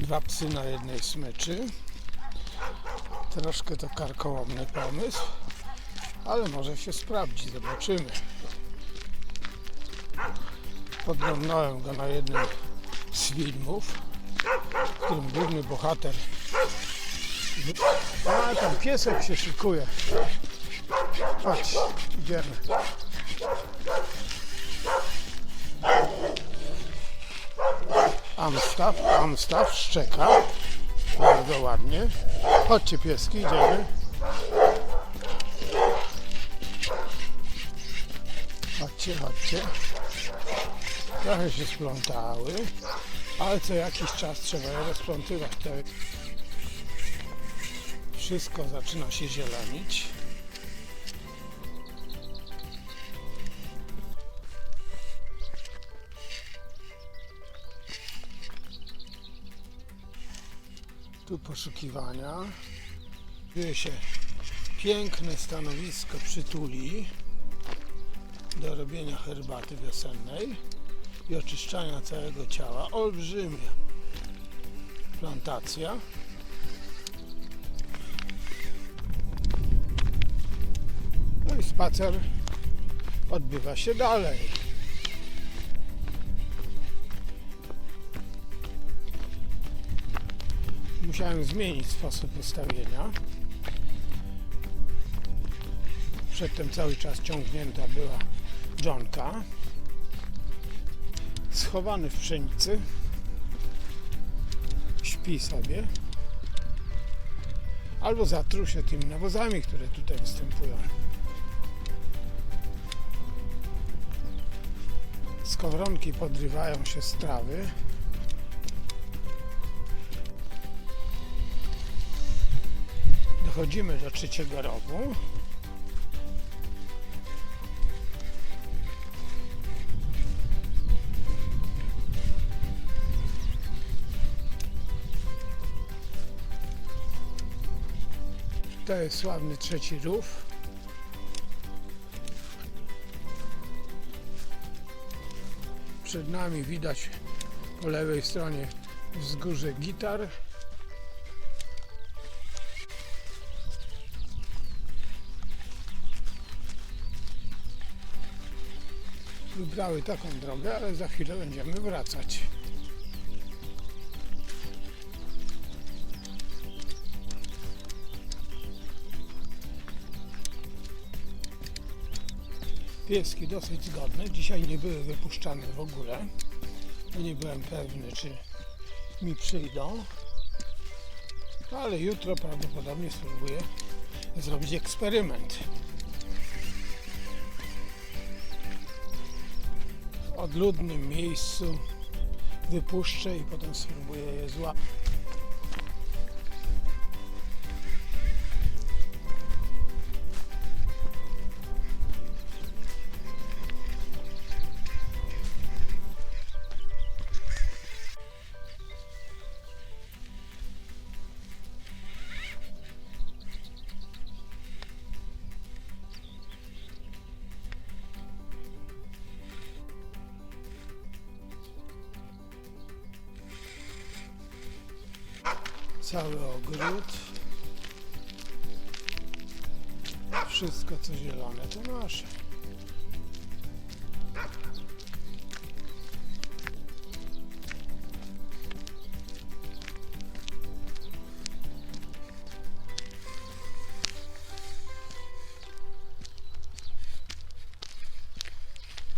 Dwa psy na jednej smyczy. Troszkę to karkołomny pomysł, ale może się sprawdzi, zobaczymy. Podglądnąłem go na jednym z filmów, w którym główny bohater a tam piesek się szykuje. Chodź, idziemy. Amstaff, Amstaff szczeka. Bardzo ładnie. Chodźcie pieski, idziemy. Chodźcie, chodźcie. Trochę się splątały, ale co jakiś czas trzeba je rozplątywać. To wszystko zaczyna się zielenić. Tu poszukiwania. Dzieje się piękne stanowisko przytuli do robienia herbaty wiosennej i oczyszczania całego ciała. Olbrzymia plantacja. No i spacer odbywa się dalej. Musiałem zmienić sposób ustawienia. Przedtem cały czas ciągnięta była dżonka. Schowany w pszenicy. Śpi sobie. Albo zatruł się tymi nawozami, które tutaj występują. Skowronki podrywają się z trawy. Dochodzimy do trzeciego rowu. To jest sławny trzeci rów. Przed nami widać po lewej stronie wzgórze gitar. Wybrały taką drogę, ale za chwilę będziemy wracać. Pieski dosyć zgodne. Dzisiaj nie były wypuszczane w ogóle. Ja nie byłem pewny, czy mi przyjdą. No, ale jutro prawdopodobnie spróbuję zrobić eksperyment. Odludnym miejscu wypuszczę i potem spróbuję je złapać. Cały ogród. Wszystko co zielone to nasze.